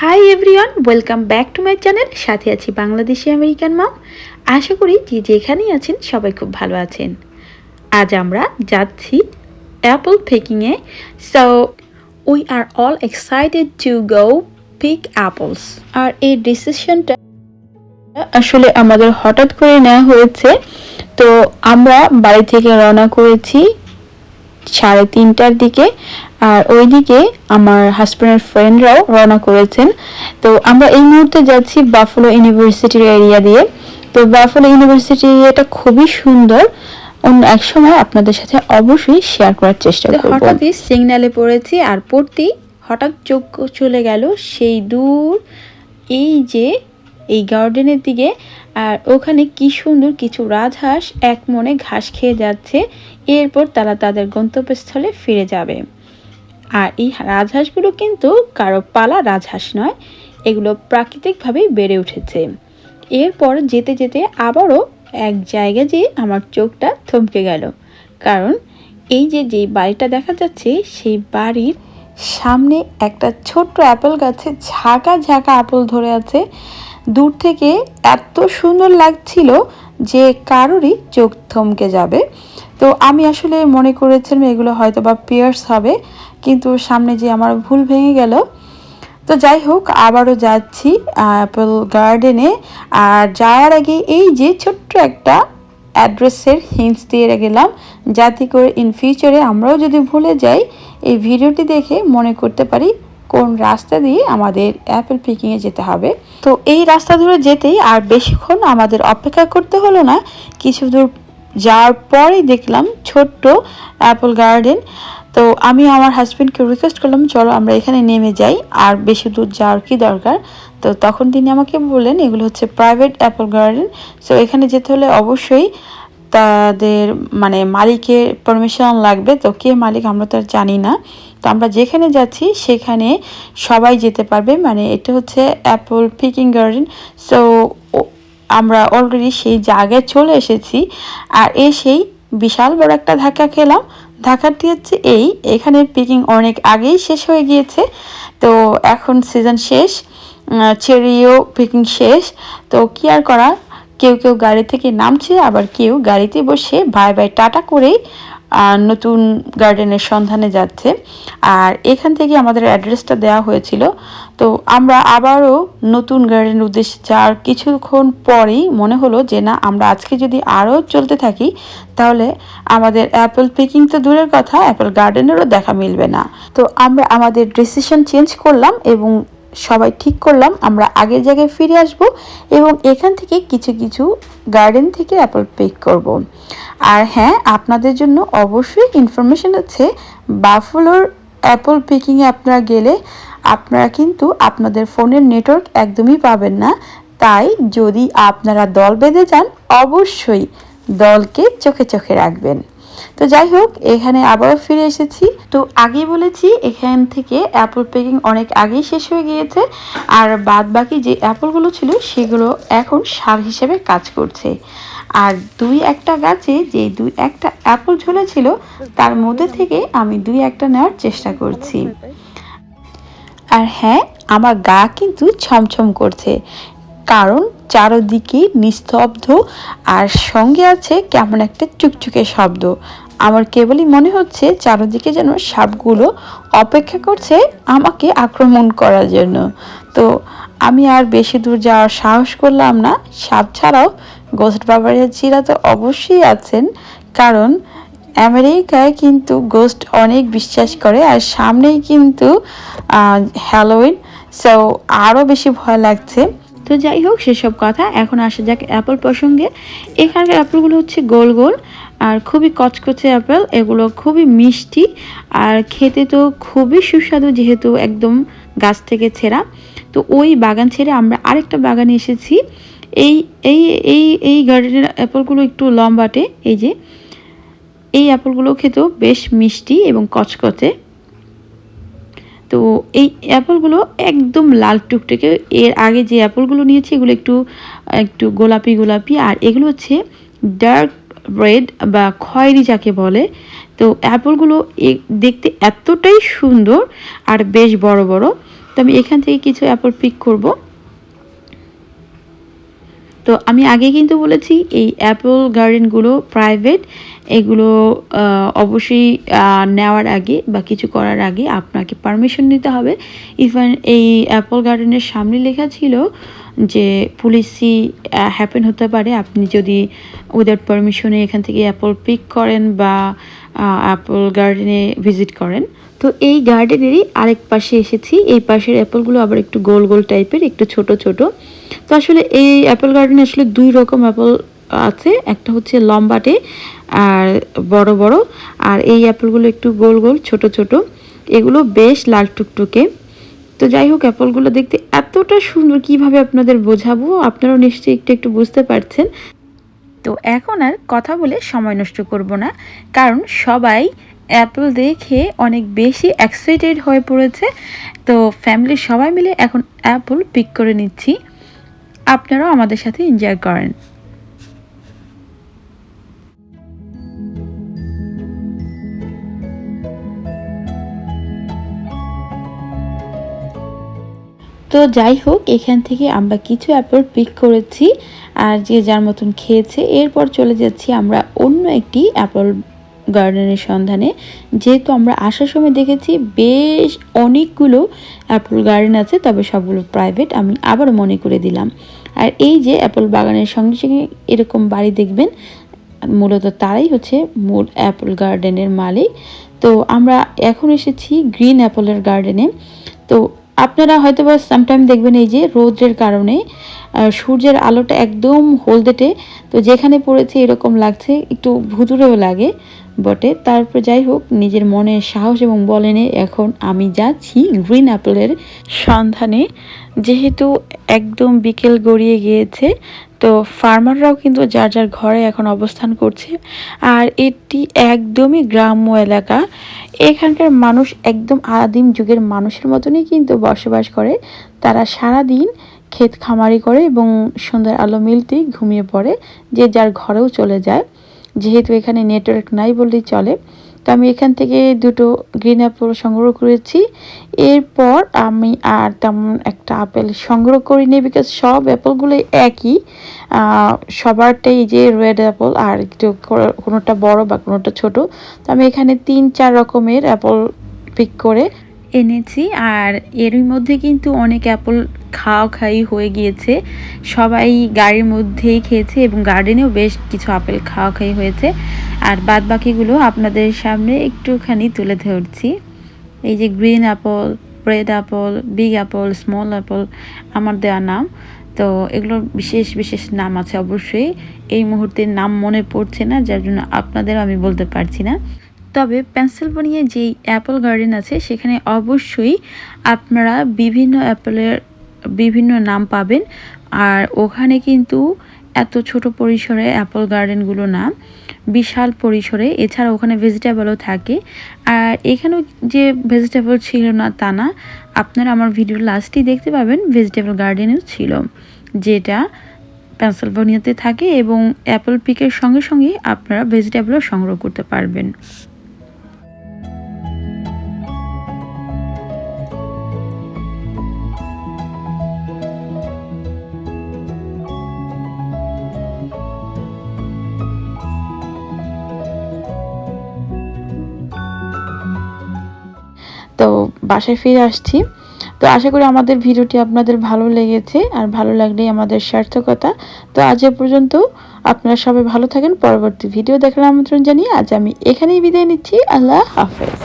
Hi everyone welcome back to my channel সাথে আছি Bangladeshi American মম আশা করি যে যেখানেই আছেন সবাই খুব ভালো আছেন। আজ আমরা যাচ্ছি apple পিকিংয়ে so we are all excited to go pick apples আর এই ডিসিশনটা আসলে আমাদের হঠাৎ করে নেওয়া হয়েছে। তো আমরা বাড়ি থেকে রওনা করেছি সাড়ে তিনটার দিকে। আর ওইদিকে আমার হাজব্যান্ডের ফ্রেন্ডরাও রওনা করেছেন। তো আমরা এই মুহূর্তে যাচ্ছি বাফলো ইউনিভার্সিটির এরিয়া দিয়ে। তো বাফলো ইউনিভার্সিটি এরিয়াটা খুবই সুন্দর। অন্য এক সময় আপনাদের সাথে অবশ্যই শেয়ার করার চেষ্টা করব। হঠাৎই সিগন্যালে পড়েছি আর পড়তেই হঠাৎ চোখ চলে গেল সেই দূর। এই যে এই গার্ডেনের দিকে আর ওখানে কি সুন্দর কিছু রাজহাঁস এক মনে ঘাস খেয়ে যাচ্ছে। এরপর তারা তাদের গন্তব্যস্থলে ফিরে যাবে। আর এই রাজহাঁসগুলো কিন্তু কারও পালা রাজহাঁস নয়, এগুলো প্রাকৃতিকভাবেই বেড়ে উঠেছে। এরপর যেতে যেতে আবারও এক জায়গায় যেয়ে আমার চোখটা থমকে গেল। কারণ এই যে যে বাড়িটা দেখা যাচ্ছে, সেই বাড়ির সামনে একটা ছোট্ট অ্যাপেল গাছে ঝাঁকা ঝাঁকা আপেল ধরে আছে। দূর থেকে এত সুন্দর লাগছিল যে কারোরই চোখ থমকে যাবে। তো আমি আসলে মনে করেছিলাম এগুলো হয়তো বা পিয়ার্স হবে, কিন্তু সামনে যে আমার ভুল ভেঙে গেল। তো যাই হোক, আবারও যাচ্ছি অ্যাপেল গার্ডেনে আর যাওয়ার আগে এই যে ছোট্ট একটা অ্যাড্রেসের হিন্টস দিয়ে গেলাম, যাতে করে ইন ফিউচারে আমরাও যদি ভুলে যাই এই ভিডিওটি দেখে মনে করতে পারি কোন রাস্তা দিয়ে আমাদের অ্যাপেল পিকিংয়ে যেতে হবে। তো এই রাস্তা ধরে যেতেই আর বেশিক্ষণ আমাদের অপেক্ষা করতে হলো না। কিছু দূর যাওয়ার পরেই দেখলাম ছোট্ট অ্যাপল গার্ডেন। তো আমি আমার হাজব্যান্ডকে রিকোয়েস্ট করলাম, চলো আমরা এখানে নেমে যাই, আর বেশি দূর যাওয়ার কি দরকার? তো তখন তিনি আমাকে বললেন, এগুলো হচ্ছে প্রাইভেট অ্যাপল গার্ডেন সো এখানে যেতে হলে অবশ্যই তাদের মানে মালিকের পারমিশন লাগবে তো কে মালিক আমরা তো আর জানি না। তো আমরা যেখানে যাচ্ছি সেখানে সবাই যেতে পারবে মানে এটা হচ্ছে অ্যাপল পিকিং গার্ডেন সো আমরা অলরেডি সেই জায়গায় চলে এসেছি আর এসেই বিশাল বড় একটা ধাক্কা খেলাম। ধাক্কাটি হচ্ছে এই, এখানে পিকিং অনেক আগেই শেষ হয়ে গিয়েছে। তো এখন সিজন শেষ চেরিও পিকিং শেষ। তো কি আর করা কেউ কেউ গাড়ি থেকে নামছে, আবার কেউ গাড়িতে বসে বাই বাই টাটা করেই নতুন গার্ডেনের সন্ধানে যাচ্ছে। আর এখান থেকে আমাদের অ্যাড্রেসটা দেওয়া হয়েছিল। তো আমরা আবারও নতুন গার্ডেনের উদ্দেশ্যে যাওয়ার কিছুক্ষণ পরেই মনে হলো যে না, আমরা আজকে যদি আরও চলতে থাকি, তাহলে আমাদের অ্যাপেল পিকিং তো দূরের কথা, অ্যাপেল গার্ডেনেরও দেখা মিলবে না। তো আমরা আমাদের ডিসিশন চেঞ্জ করলাম এবং সবাই ঠিক করলাম, আমরা আগের জায়গায় ফিরে আসব এবং এখান থেকে কিছু কিছু গার্ডেন থেকে অ্যাপল পিক করব। আর হ্যাঁ আপনাদের জন্য অবশ্যই ইনফরমেশন আছে বাফলোর অ্যাপল পিকিংয়ে আপনারা গেলে আপনারা কিন্তু আপনাদের ফোনের নেটওয়ার্ক একদমই পাবেন না তাই যদি আপনারা দল বেঁধে যান, অবশ্যই দলকে চোখে চোখে রাখবেন তো যাই হোক, এখানে আবারও ফিরে এসেছি। তো আগে বলেছি, এখান থেকে অ্যাপল পেকিং অনেক আগেই শেষ হয়ে গিয়েছে। আর বাদ বাকি যে অ্যাপলগুলো ছিল, সেগুলো এখন সার হিসেবে কাজ করছে। আর দুই একটা গাছে, যে দুই একটা অ্যাপল ঝুলেছিল, তার মধ্যে থেকে আমি দুই একটা নেওয়ার চেষ্টা করছি। আর হ্যাঁ আমার গা কিন্তু ছমছম করছে। কারণ চারদিকে নিস্তব্ধ আর সঙ্গে আছে কেমন একটা চুকচুকে শব্দ। আমার কেবলই মনে হচ্ছে চারদিকে যেন সাপগুলো অপেক্ষা করছে আমাকে আক্রমণ করার জন্য। তো আমি আর বেশি দূর যাওয়ার সাহস করলাম না। সাপ ছাড়াও গোস্ট বাবারিয়াজিরা তো অবশ্যই আছেন, কারণ আমেরিকায় কিন্তু গোস্ট অনেক বিশ্বাস করে আর সামনেই কিন্তু হ্যালোইন সো আরও বেশি ভয় লাগছে। তো যাই হোক, সেসব কথা। এখন আসা যাক অ্যাপল প্রসঙ্গে। এখানকার অ্যাপলগুলো হচ্ছে গোল গোল, আর খুবই কচকচে অ্যাপেল। এগুলো খুবই মিষ্টি, আর খেতে তো খুবই সুস্বাদু যেহেতু একদম গাছ থেকে ছেঁড়া। তো ওই বাগান ছেড়ে আমরা আরেকটা বাগানে এসেছি। এই এই এই এই গার্ডেনের অ্যাপলগুলো একটু লম্বাটে, এই যে। এই অ্যাপলগুলো খেতেও বেশ মিষ্টি এবং কচকচে। তো এই অ্যাপলগুলো একদম লাল টুকটুকে, এর আগে যে অ্যাপলগুলো নিয়েছি এগুলো একটু একটু গোলাপি গোলাপি, আর এগুলো হচ্ছে ডার্ক রেড বা খয়েরি যাকে বলে। তো অ্যাপলগুলো দেখতে এতটাই সুন্দর আর বেশ বড় বড়। তো আমি এখান থেকে কিছু অ্যাপল পিক করব। তো আমি আগে কিন্তু বলেছি, এই অ্যাপল গার্ডেনগুলো প্রাইভেট এগুলো অবশ্যই নেওয়ার আগে বা কিছু করার আগে আপনাকে পারমিশন নিতে হবে। ইভেন এই অ্যাপল গার্ডেনের সামনে লেখা ছিল যে পুলিশি হ্যাপেন হতে পারে। আপনি যদি উইদাউট পারমিশনে এখান থেকে অ্যাপল পিক করেন বা অ্যাপল গার্ডেনে ভিজিট করেন। তো এই গার্ডেনেরই আরেক পাশে এসেছি। এই পাশের অ্যাপলগুলো আবার একটু গোল গোল টাইপের একটু ছোট ছোট। তো আসলে এই অ্যাপল গার্ডেনে আসলে দুই রকম অ্যাপল আছে। একটা হচ্ছে লম্বাটে আর বড় বড়। আর এই অ্যাপলগুলো একটু গোল গোল, ছোট ছোট। এগুলো বেশ লাল টুকটুকে। তো যাই হোক অ্যাপলগুলো দেখতে এতটা সুন্দর, কীভাবে আপনাদের বোঝাবো? আপনারাও নিশ্চয়ই একটু একটু বুঝতে পারছেন। তো এখন আর কথা বলে সময় নষ্ট করব না। কারণ সবাই অ্যাপল দেখে অনেক বেশি এক্সাইটেড হয়ে পড়েছে। তো ফ্যামিলির সবাই মিলে এখন অ্যাপল পিক করে নিচ্ছি। আপনারাও আমাদের সাথে এনজয় করেন। তো যাই হোক, এখান থেকে আমরা কিছু অ্যাপল পিক করেছি। আর যে যার মতন খেয়েছে, এরপর চলে যাচ্ছি আমরা অন্য একটি অ্যাপল গার্ডেনের সন্ধানে। যেহেতু আমরা আসার সময় দেখেছি, বেশ অনেকগুলো অ্যাপল গার্ডেন আছে, তবে সবগুলো প্রাইভেট আমি আবার মনে করে দিলাম। আর এই যে অ্যাপল বাগানের সঙ্গে সঙ্গে এরকম বাড়ি দেখবেন, মূলত তারাই হচ্ছে মূল অ্যাপল গার্ডেনের মালিক। তো আমরা এখন এসেছি গ্রিন অ্যাপলের গার্ডেনে তো আপনারা হয়তো বা সামটাইম দেখবেন এই যে রৌদ্রের কারণে সূর্যের আলোটা একদম হলদেটে, তো যেখানে পড়েছে এরকম লাগছে, একটু ভুতুরেও লাগে, বটে। তারপর যাই হোক, নিজের মনে সাহস এবং বলেনে এখন আমি যাচ্ছি গ্রিন অ্যাপেলের সন্ধানে। যেহেতু একদম বিকেল গড়িয়ে গিয়েছে, তো ফার্মাররাও কিন্তু যার যার ঘরে এখন অবস্থান করছে। আর এটি একদমই গ্রাম্য এলাকা। এখানকার মানুষ একদম আদিম যুগের মানুষের মতনই কিন্তু বসবাস করে। তারা সারা দিন ক্ষেত খামারি করে এবং সন্ধ্যার আলো মিলতেই ঘুমিয়ে পড়ে, যে যার ঘরেও চলে যায়। যেহেতু এখানে নেটওয়ার্ক নাই বললেই চলে। তো আমি এখান থেকে দুটো গ্রিন অ্যাপেল সংগ্রহ করেছি। এরপর আমি আর তেমন একটা আপেল সংগ্রহ করিনি বিকজ সব অ্যাপেলগুলোই একই। সবারটাই যে রেড অ্যাপল আর একটু কোনোটা বড় বা কোনোটা ছোট। তো আমি এখানে তিন, চার রকমের অ্যাপল পিক করে এনেছি। আর এরই মধ্যে কিন্তু অনেক অ্যাপল খাওয়া খাই হয়ে গিয়েছে। সবাই গাড়ির মধ্যেই খেয়েছে এবং গার্ডেনেও বেশ কিছু আপেল খাওয়া খাই হয়েছে। আর বাদ বাকিগুলো আপনাদের সামনে একটুখানি তুলে ধরছি। এই যে green apple red apple big apple small apple আমার দেওয়া নাম। তো এগুলোর বিশেষ বিশেষ নাম আছে অবশ্যই। এই মুহূর্তে নাম মনে পড়ছে না, যার জন্য আপনাদেরও আমি বলতে পারছি না। তবে পেন্সিলভানিয়ায় যেই অ্যাপল গার্ডেন আছে, সেখানে অবশ্যই আপনারা বিভিন্ন অ্যাপেলের বিভিন্ন নাম পাবেন। আর ওখানে কিন্তু এত ছোট পরিসরে অ্যাপল গার্ডেনগুলো না, বিশাল পরিসরে। এছাড়া ওখানে ভেজিটেবলও থাকে। আর এখানেও যে ভেজিটেবল ছিল না তা না, আপনারা আমার ভিডিও লাস্টেই দেখতে পাবেন। ভেজিটেবল গার্ডেনও ছিল, যেটা পেন্সিলভানিয়াতে থাকে এবং অ্যাপল পিকের সঙ্গে সঙ্গে আপনারা ভেজিটেবলও সংগ্রহ করতে পারবেন। তো বাসায় ফিরে আসছি। তো আশা করি আমাদের ভিডিওটি আপনাদের ভালো লেগেছে আর ভালো লাগলেই আমাদের সার্থকতা। তো আজ এ পর্যন্ত আপনারা সবাই ভালো থাকেন। পরবর্তী ভিডিও দেখার আমন্ত্রণ জানিয়ে আজ আমি এখানেই বিদায় নিচ্ছি। আল্লাহ হাফেজ।